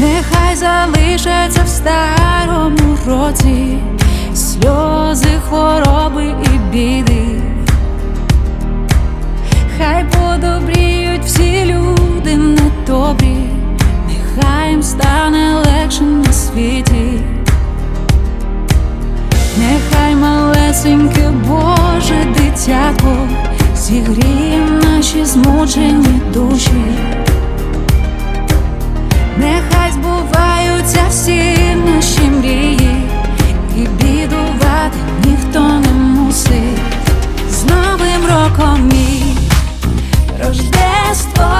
Нехай залишаться в старому році сльози, хвороби і біди. Малесеньке Боже дитятко зігріє наші змучені душі. Нехай збуваються всі наші мрії, і бідувати ніхто не мусить. З Новим роком мій Рождество,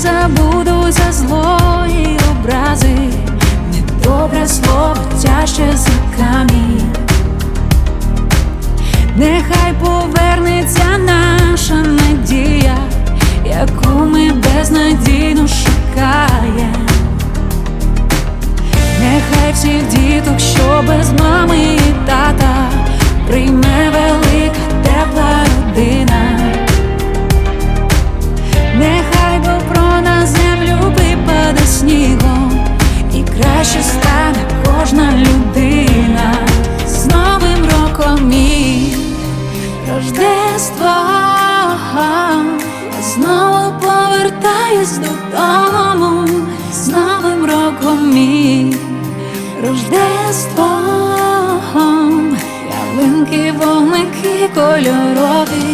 Нехай за злої образи, недобре слово тяжче за камінь. Нехай повернеться Рождество, я знову повертаюсь додому. З Новим роком мій Рождество, ялинки, вогники кольорові.